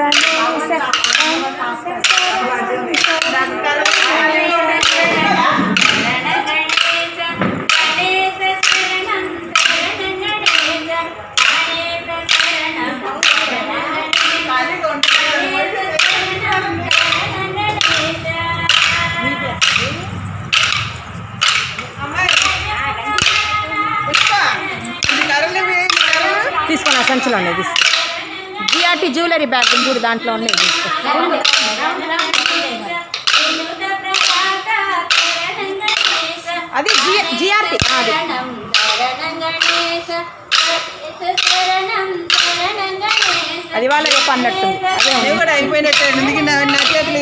గణేశ తీసుకున్న సంచిలో ఉన్నాయి తీసుకో ఇలాంటి జ్యువెలరీ బ్యాగ్ కూడా దాంట్లో ఉన్నాయి. అది జి జిఆర్టీ అది అది వాళ్ళ రేపు అన్నట్టుంది అయిపోయినట్టు. ఎందుకు నా నా చేతులు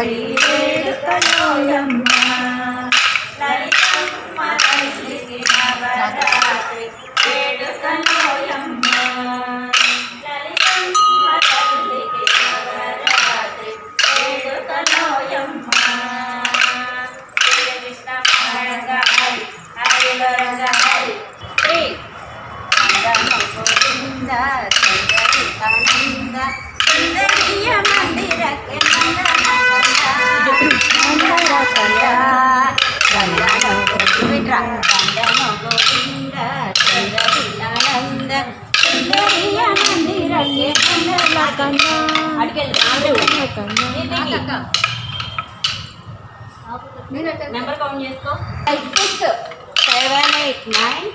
கழி గోవింద సుందరి ఆనంద సుందరియ మందిరಕ್ಕೆ నెంబర్ కౌంట్ చేసుకో six seven eight nine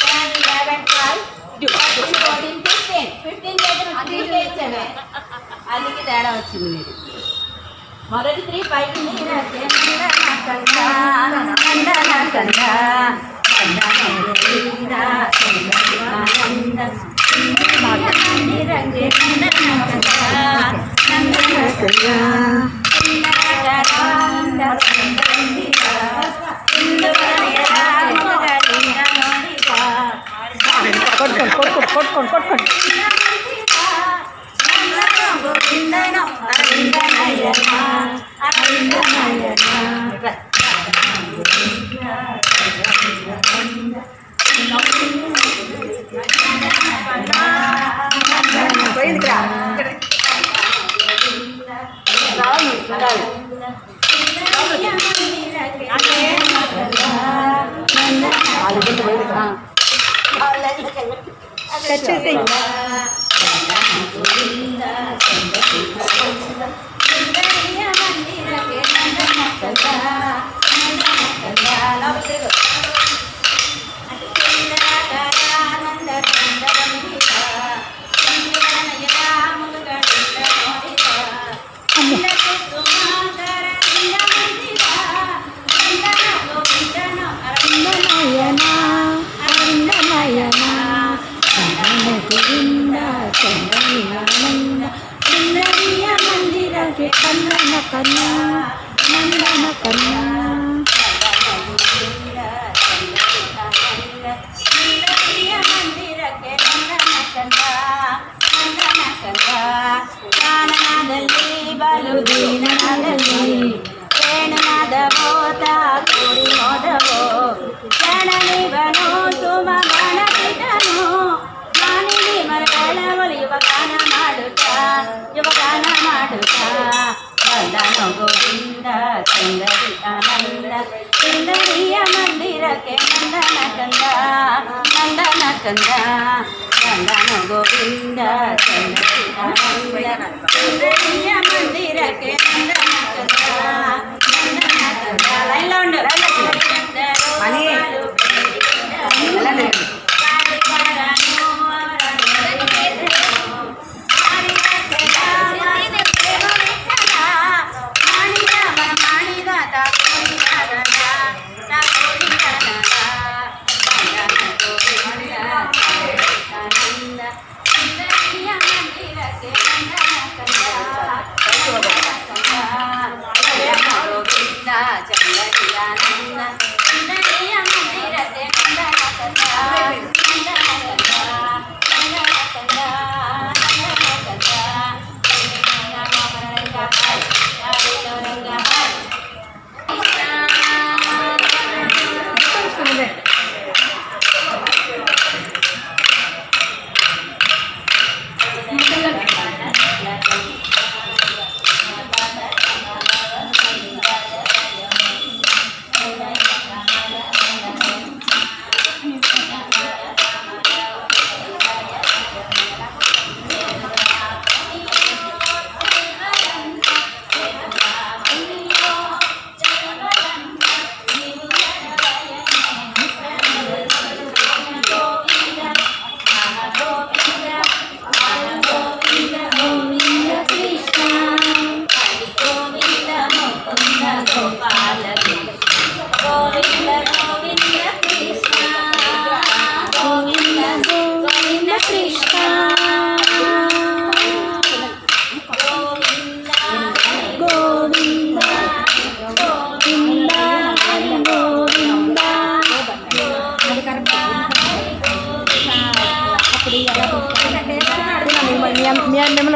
ten eleven twelve fourteen fifteen fifteen చేసిన అందుకే తేడా వచ్చింది మీరు మొదటి త్రీ పైకి కొట్టుకోండి కొట్టుకోండి కొట్టుకోండి కొట్టుకోండి కట్ చేసేయి Thank you. ಸುಂದರಿಕಾನಂದ ಸುಂದರಿಯ ಮಂದಿರಕ್ಕೆ ನಂದನ ಕಂದ ನಂದನ ಕಂದ ನಂದನ ಗೋವಿಂದ ಚಂದ್ರಿಕಾನಂದ ಸುಂದರಿಯ ಮಂದಿರಕ್ಕೆ ನಂದನ ಕಂದ ನಂದನ ಕಂದ ಎಲ್ಲ ಉಂಟು ಎಲ್ಲ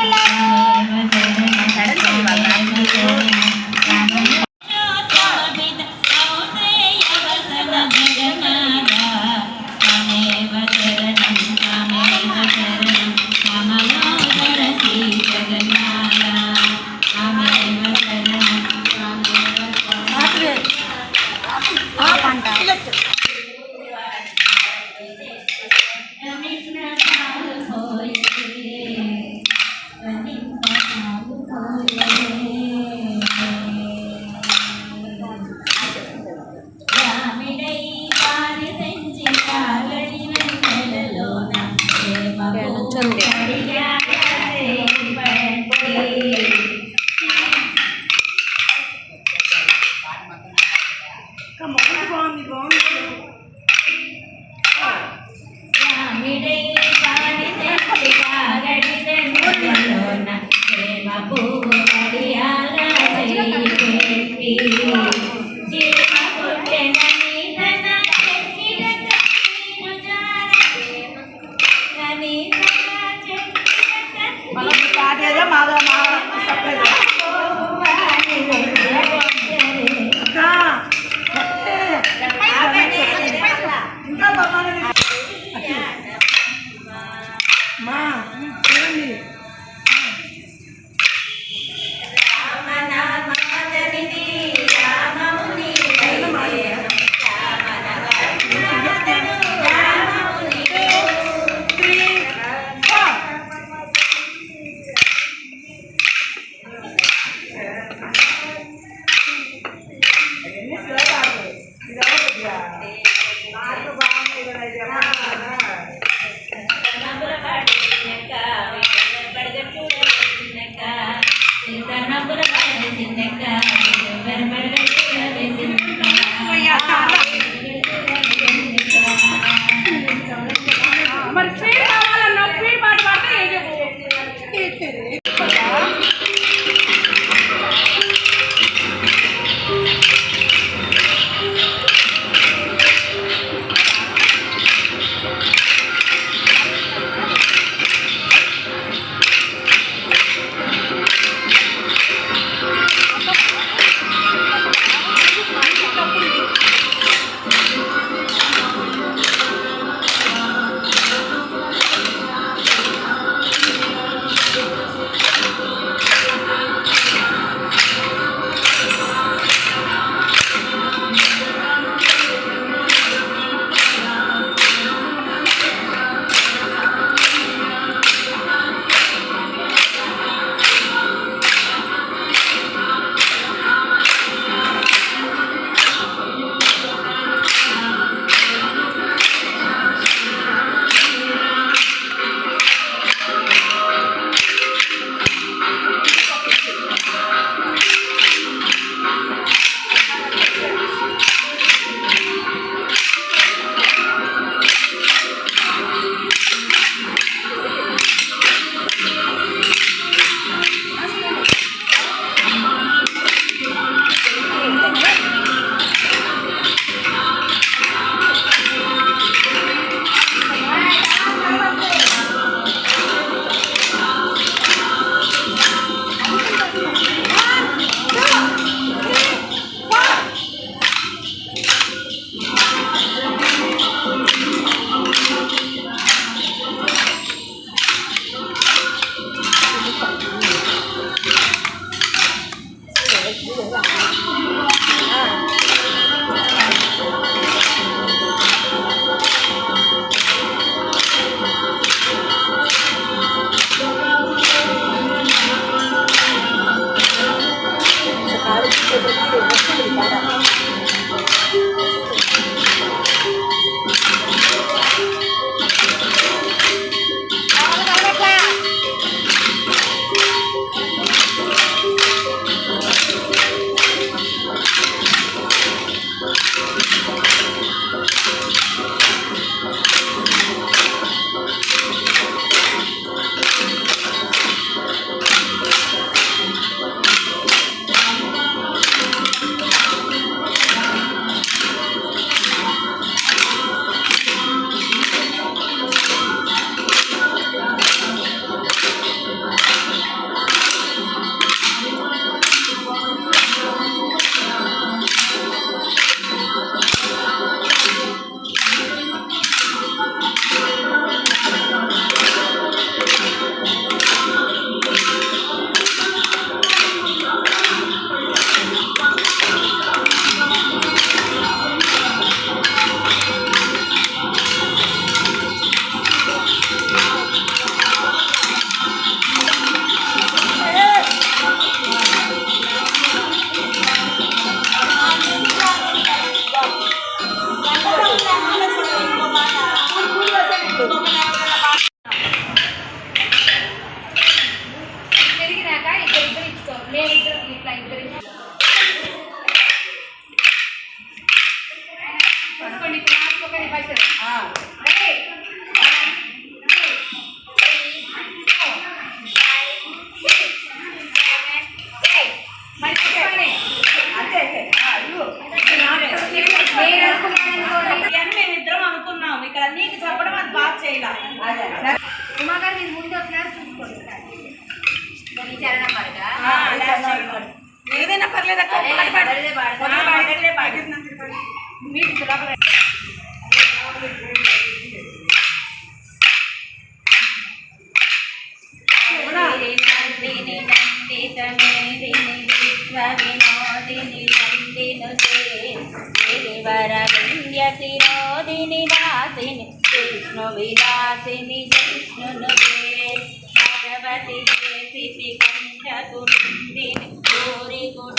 Thank you. મેં રિપ્લાય છે. వరవింద్యతిరోదిని వాసిని విష్ణు విలాసిని విష్ణును భగవతి కంఠ కుటుంబిని గోరి కుటుంబ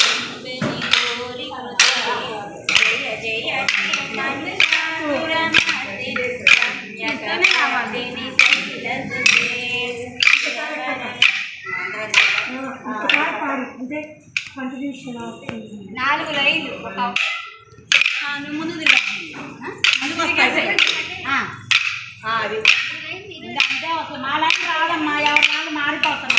నాలుగు లైన్లు ఒక ముందు అది. అసలు మా లైన్ రాదమ్మా ఎవరి వాళ్ళు మారిపోతున్నాం